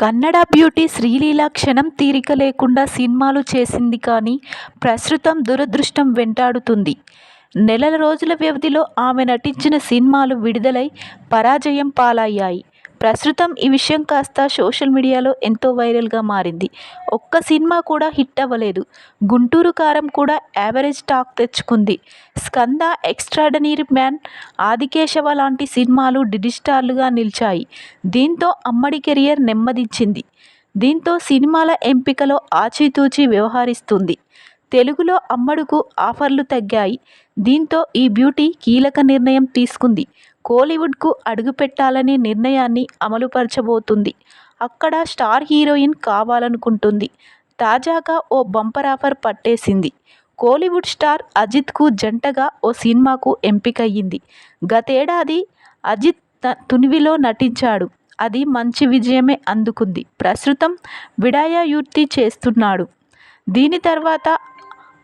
Kannada beauty Sreeleela క్షణం తీరిక లేకుండా సినిమాలు చేసింది కానీ ప్రస్తుతం దురదృష్టం వెంటాడుతుంది. నెలల రోజుల వ్యవధిలో ఆమె నటించిన సినిమాలు విడుదలై పరాజయం పాలయ్యాయి. ప్రస్తుతం ఈ విషయం కాస్త సోషల్ మీడియాలో ఎంతో వైరల్గా మారింది. ఒక్క సినిమా కూడా హిట్ అవ్వలేదు. గుంటూరు కారం కూడా యావరేజ్ టాక్ తెచ్చుకుంది. స్కంద ఎక్స్ట్రాడనరీ మ్యాన్ ఆదికేశవ లాంటి సినిమాలు డిజిస్టార్లుగా నిలిచాయి. దీంతో అమ్మడి కెరియర్ నెమ్మదించింది. దీంతో సినిమాల ఎంపికలో ఆచితూచి వ్యవహరిస్తుంది. తెలుగులో అమ్మడుకు ఆఫర్లు తగ్గాయి. దీంతో ఈ బ్యూటీ కీలక నిర్ణయం తీసుకుంది. కోలీవుడ్కు అడుగుపెట్టాలనే నిర్ణయాన్ని అమలుపరచబోతుంది. అక్కడ స్టార్ హీరోయిన్ కావాలనుకుంటుంది. తాజాగా ఓ బంపర్ ఆఫర్ పట్టేసింది. కోలీవుడ్ స్టార్ అజిత్కు జంటగా ఓ సినిమాకు ఎంపికయ్యింది. గతేడాది అజిత్ తునివిలో నటించాడు. అది మంచి విజయమే అందుకుంది. ప్రస్తుతం విడాయయుర్తి చేస్తున్నాడు. దీని తర్వాత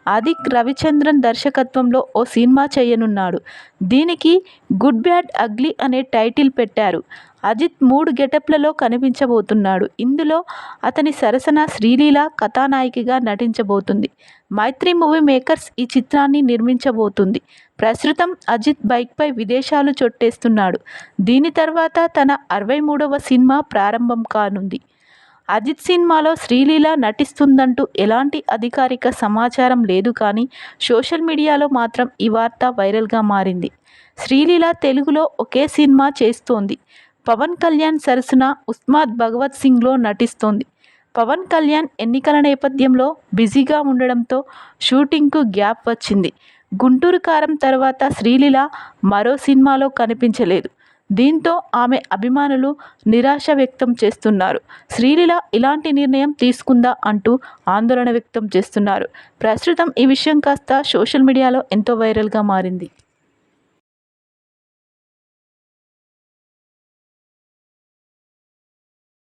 ఆదిక్ రవిచంద్రన్ దర్శకత్వంలో ఓ సినిమా చేయనున్నాడు. దీనికి గుడ్ బ్యాడ్ అగ్లీ అనే టైటిల్ పెట్టారు. అజిత్ మూడు గెటప్లలో కనిపించబోతున్నాడు. ఇందులో అతని సరసన శ్రీలీల కథానాయికగా నటించబోతుంది. మైత్రి మూవీ మేకర్స్ ఈ చిత్రాన్ని నిర్మించబోతుంది. ప్రస్తుతం అజిత్ బైక్పై విదేశాలు చొట్టేస్తున్నాడు దీని తర్వాత తన అరవై మూడవ సినిమా ప్రారంభం కానుంది. అజిత్ సినిమాలో శ్రీలీల నటిస్తుందంటూ ఎలాంటి అధికారిక సమాచారం లేదు కానీ సోషల్ మీడియాలో మాత్రం ఈ వార్త వైరల్గా మారింది. శ్రీలీల తెలుగులో ఒకే సినిమా చేస్తోంది. పవన్ కళ్యాణ్ సరసన ఉస్మాద్ భగవత్ సింగ్లో నటిస్తోంది. పవన్ కళ్యాణ్ ఎన్నికల నేపథ్యంలో బిజీగా ఉండడంతో షూటింగ్కు గ్యాప్ వచ్చింది. గుంటూరు కారం తర్వాత శ్రీలీల మరో సినిమాలో కనిపించలేదు. దీంతో ఆమె అభిమానులు నిరాశ వ్యక్తం చేస్తున్నారు. శ్రీలీల ఇలాంటి నిర్ణయం తీసుకుందా అంటూ ఆందోళన వ్యక్తం చేస్తున్నారు. ప్రస్తుతం ఈ విషయం కాస్త సోషల్ మీడియాలో ఎంతో వైరల్గా మారింది.